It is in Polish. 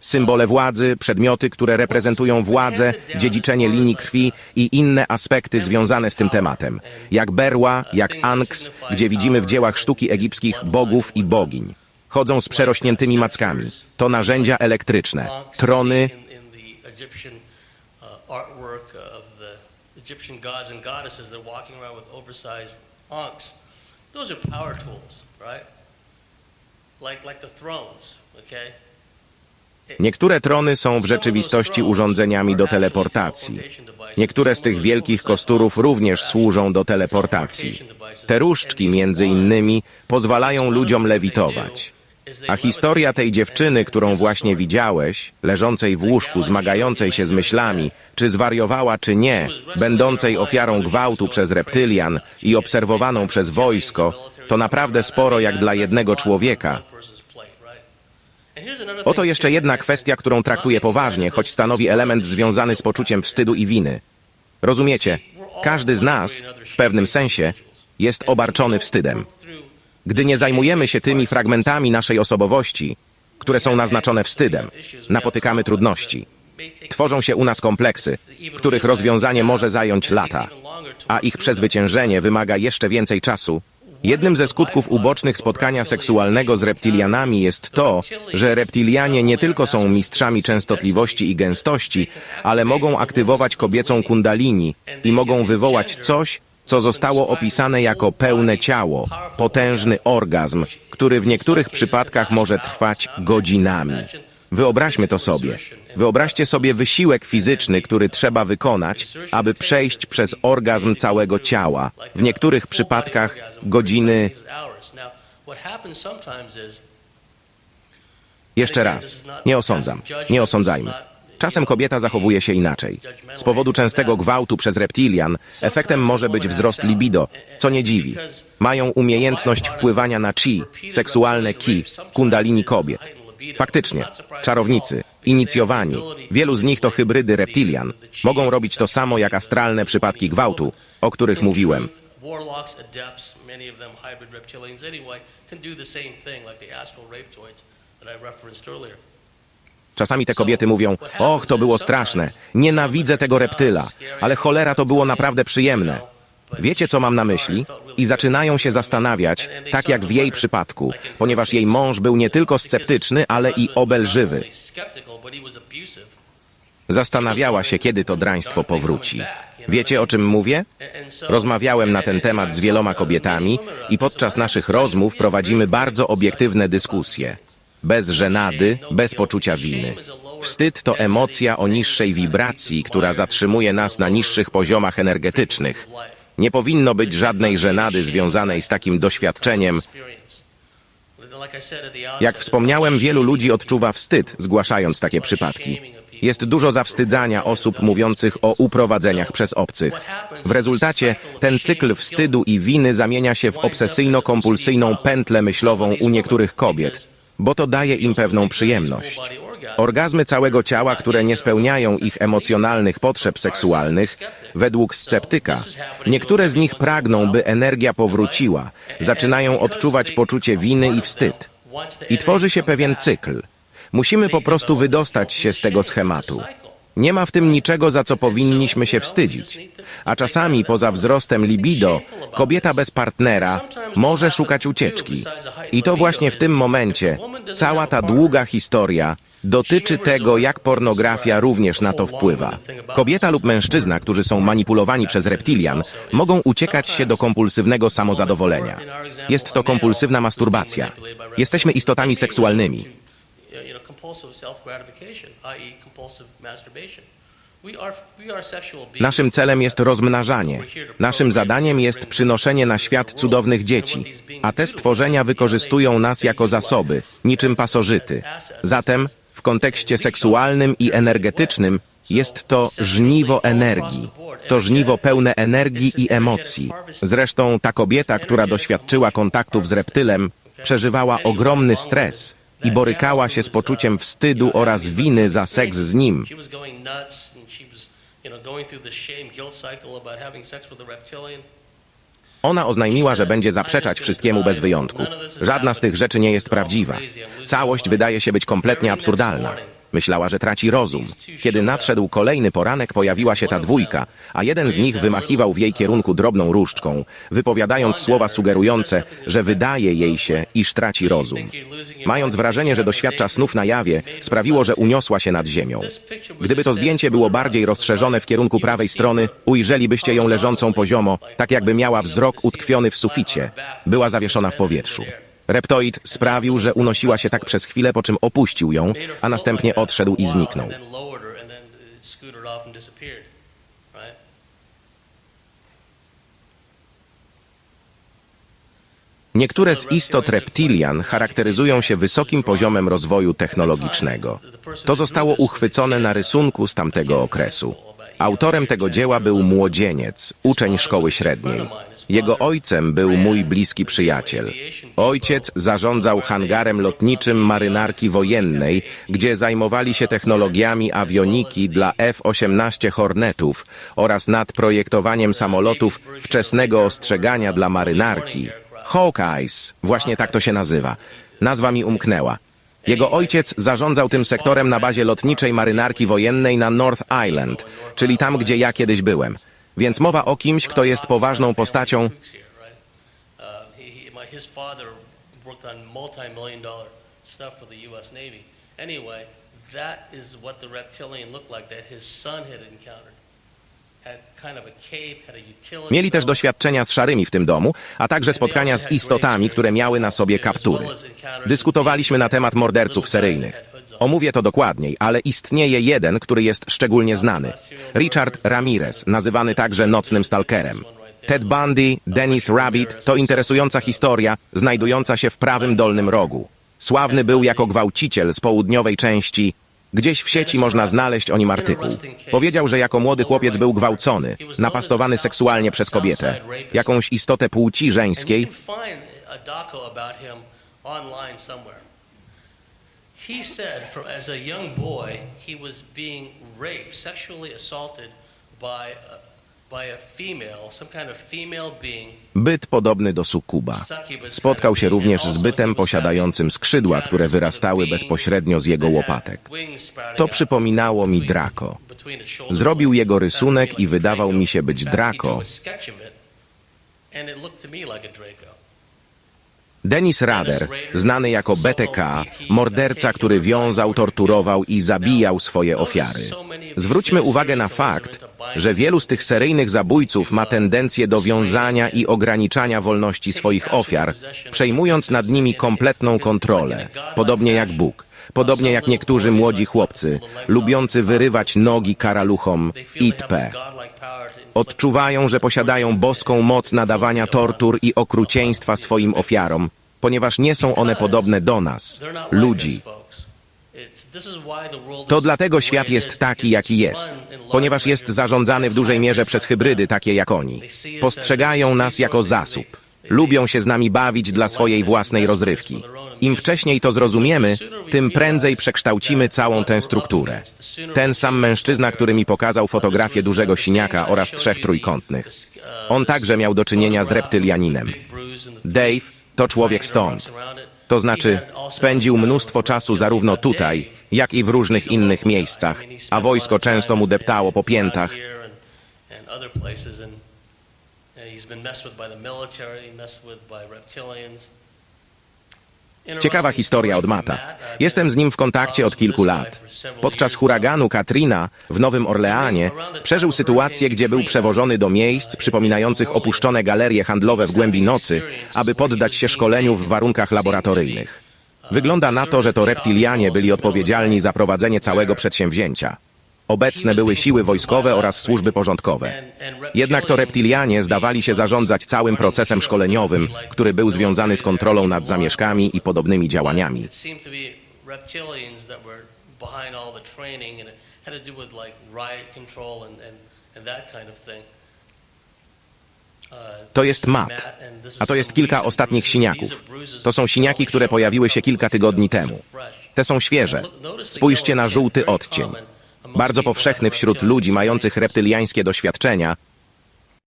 Symbole władzy, przedmioty, które reprezentują władzę, dziedziczenie linii krwi i inne aspekty związane z tym tematem, jak berła, jak anks, gdzie widzimy w dziełach sztuki egipskich bogów i bogiń. Chodzą z przerośniętymi mackami. To narzędzia elektryczne, trony. Those are power tools, right? Like like the thrones, okay? Niektóre trony są w rzeczywistości urządzeniami do teleportacji. Niektóre z tych wielkich kosturów również służą do teleportacji. Te różdżki, między innymi, pozwalają ludziom lewitować. A historia tej dziewczyny, którą właśnie widziałeś, leżącej w łóżku, zmagającej się z myślami, czy zwariowała, czy nie, będącej ofiarą gwałtu przez reptylian i obserwowaną przez wojsko, to naprawdę sporo jak dla jednego człowieka. Oto jeszcze jedna kwestia, którą traktuję poważnie, choć stanowi element związany z poczuciem wstydu i winy. Rozumiecie, każdy z nas, w pewnym sensie, jest obarczony wstydem. Gdy nie zajmujemy się tymi fragmentami naszej osobowości, które są naznaczone wstydem, napotykamy trudności. Tworzą się u nas kompleksy, których rozwiązanie może zająć lata, a ich przezwyciężenie wymaga jeszcze więcej czasu. Jednym ze skutków ubocznych spotkania seksualnego z reptilianami jest to, że reptilianie nie tylko są mistrzami częstotliwości i gęstości, ale mogą aktywować kobiecą kundalini i mogą wywołać coś, co zostało opisane jako pełne ciało, potężny orgazm, który w niektórych przypadkach może trwać godzinami. Wyobraźmy to sobie. Wyobraźcie sobie wysiłek fizyczny, który trzeba wykonać, aby przejść przez orgazm całego ciała. W niektórych przypadkach godziny. Jeszcze raz. Nie osądzam. Nie osądzajmy. Czasem kobieta zachowuje się inaczej. Z powodu częstego gwałtu przez reptilian efektem może być wzrost libido, co nie dziwi. Mają umiejętność wpływania na chi, seksualne ki, kundalini kobiet. Faktycznie, czarownicy, inicjowani, wielu z nich to hybrydy reptilian, mogą robić to samo jak astralne przypadki gwałtu, o których mówiłem. I referenced earlier. Czasami te kobiety mówią, och, to było straszne, nienawidzę tego reptyla, ale cholera to było naprawdę przyjemne. Wiecie, co mam na myśli? I zaczynają się zastanawiać, tak jak w jej przypadku, ponieważ jej mąż był nie tylko sceptyczny, ale i obelżywy. Zastanawiała się, kiedy to draństwo powróci. Wiecie, o czym mówię? Rozmawiałem na ten temat z wieloma kobietami i podczas naszych rozmów prowadzimy bardzo obiektywne dyskusje. Bez żenady, bez poczucia winy. Wstyd to emocja o niższej wibracji, która zatrzymuje nas na niższych poziomach energetycznych. Nie powinno być żadnej żenady związanej z takim doświadczeniem. Jak wspomniałem, wielu ludzi odczuwa wstyd, zgłaszając takie przypadki. Jest dużo zawstydzania osób mówiących o uprowadzeniach przez obcych. W rezultacie ten cykl wstydu i winy zamienia się w obsesyjno-kompulsyjną pętlę myślową u niektórych kobiet, bo to daje im pewną przyjemność. Orgazmy całego ciała, które nie spełniają ich emocjonalnych potrzeb seksualnych, według sceptyka, niektóre z nich pragną, by energia powróciła, zaczynają odczuwać poczucie winy i wstyd. I tworzy się pewien cykl. Musimy po prostu wydostać się z tego schematu. Nie ma w tym niczego, za co powinniśmy się wstydzić. A czasami poza wzrostem libido, kobieta bez partnera może szukać ucieczki. I to właśnie w tym momencie cała ta długa historia dotyczy tego, jak pornografia również na to wpływa. Kobieta lub mężczyzna, którzy są manipulowani przez reptilian, mogą uciekać się do kompulsywnego samozadowolenia. Jest to kompulsywna masturbacja. Jesteśmy istotami seksualnymi. Naszym celem jest rozmnażanie. Naszym zadaniem jest przynoszenie na świat cudownych dzieci, a te stworzenia wykorzystują nas jako zasoby, niczym pasożyty. Zatem w kontekście seksualnym i energetycznym jest to żniwo energii. To żniwo pełne energii i emocji. Zresztą ta kobieta, która doświadczyła kontaktów z reptylem, przeżywała ogromny stres i borykała się z poczuciem wstydu oraz winy za seks z nim. Ona oznajmiła, że będzie zaprzeczać wszystkiemu bez wyjątku. Żadna z tych rzeczy nie jest prawdziwa. Całość wydaje się być kompletnie absurdalna. Myślała, że traci rozum. Kiedy nadszedł kolejny poranek, pojawiła się ta dwójka, a jeden z nich wymachiwał w jej kierunku drobną różdżką, wypowiadając słowa sugerujące, że wydaje jej się, iż traci rozum. Mając wrażenie, że doświadcza snów na jawie, sprawiło, że uniosła się nad ziemią. Gdyby to zdjęcie było bardziej rozszerzone w kierunku prawej strony, ujrzelibyście ją leżącą poziomo, tak jakby miała wzrok utkwiony w suficie. Była zawieszona w powietrzu. Reptoid sprawił, że unosiła się tak przez chwilę, po czym opuścił ją, a następnie odszedł i zniknął. Niektóre z istot reptilian charakteryzują się wysokim poziomem rozwoju technologicznego. To zostało uchwycone na rysunku z tamtego okresu. Autorem tego dzieła był młodzieniec, uczeń szkoły średniej. Jego ojcem był mój bliski przyjaciel. Ojciec zarządzał hangarem lotniczym marynarki wojennej, gdzie zajmowali się technologiami awioniki dla F-18 Hornetów oraz nad projektowaniem samolotów wczesnego ostrzegania dla marynarki. Hawkeyes, właśnie tak to się nazywa. Nazwa mi umknęła. Jego ojciec zarządzał tym sektorem na bazie lotniczej marynarki wojennej na North Island, czyli tam, gdzie ja kiedyś byłem. Więc mowa o kimś, kto jest poważną postacią. That is what the reptilian looked like that his son had encountered. Mieli też doświadczenia z szarymi w tym domu, a także spotkania z istotami, które miały na sobie kaptury. Dyskutowaliśmy na temat morderców seryjnych. Omówię to dokładniej, ale istnieje jeden, który jest szczególnie znany. Richard Ramirez, nazywany także nocnym stalkerem. Ted Bundy, Dennis Rabbit to interesująca historia, znajdująca się w prawym dolnym rogu. Sławny był jako gwałciciel z południowej części. Gdzieś w sieci można znaleźć o nim artykuł. Powiedział, że jako młody chłopiec był gwałcony, napastowany seksualnie przez kobietę, jakąś istotę płci żeńskiej, by a, byt podobny do sukuba. Spotkał się również z bytem posiadającym skrzydła, które wyrastały bezpośrednio z jego łopatek. To przypominało mi Draco. Zrobił jego rysunek i wydawał mi się być Draco. Dennis Rader, znany jako BTK, morderca, który wiązał, torturował i zabijał swoje ofiary. Zwróćmy uwagę na fakt, że wielu z tych seryjnych zabójców ma tendencję do wiązania i ograniczania wolności swoich ofiar, przejmując nad nimi kompletną kontrolę, podobnie jak Bóg. Podobnie jak niektórzy młodzi chłopcy, lubiący wyrywać nogi karaluchom itp. Odczuwają, że posiadają boską moc nadawania tortur i okrucieństwa swoim ofiarom, ponieważ nie są one podobne do nas, ludzi. To dlatego świat jest taki, jaki jest, ponieważ jest zarządzany w dużej mierze przez hybrydy takie jak oni. Postrzegają nas jako zasób. Lubią się z nami bawić dla swojej własnej rozrywki. Im wcześniej to zrozumiemy, tym prędzej przekształcimy całą tę strukturę. Ten sam mężczyzna, który mi pokazał fotografię dużego siniaka oraz trzech trójkątnych. On także miał do czynienia z reptylianinem. Dave to człowiek stąd. To znaczy, spędził mnóstwo czasu zarówno tutaj, jak i w różnych innych miejscach, a wojsko często mu deptało po piętach. Ciekawa historia od Mata. Jestem z nim w kontakcie od kilku lat. Podczas huraganu Katrina w Nowym Orleanie przeżył sytuację, gdzie był przewożony do miejsc przypominających opuszczone galerie handlowe w głębi nocy, aby poddać się szkoleniu w warunkach laboratoryjnych. Wygląda na to, że to reptilianie byli odpowiedzialni za prowadzenie całego przedsięwzięcia. Obecne były siły wojskowe oraz służby porządkowe. Jednak to reptilianie zdawali się zarządzać całym procesem szkoleniowym, który był związany z kontrolą nad zamieszkami i podobnymi działaniami. To jest Matt, a to jest kilka ostatnich siniaków. To są siniaki, które pojawiły się kilka tygodni temu. Te są świeże. Spójrzcie na żółty odcień. Bardzo powszechny wśród ludzi mających reptyliańskie doświadczenia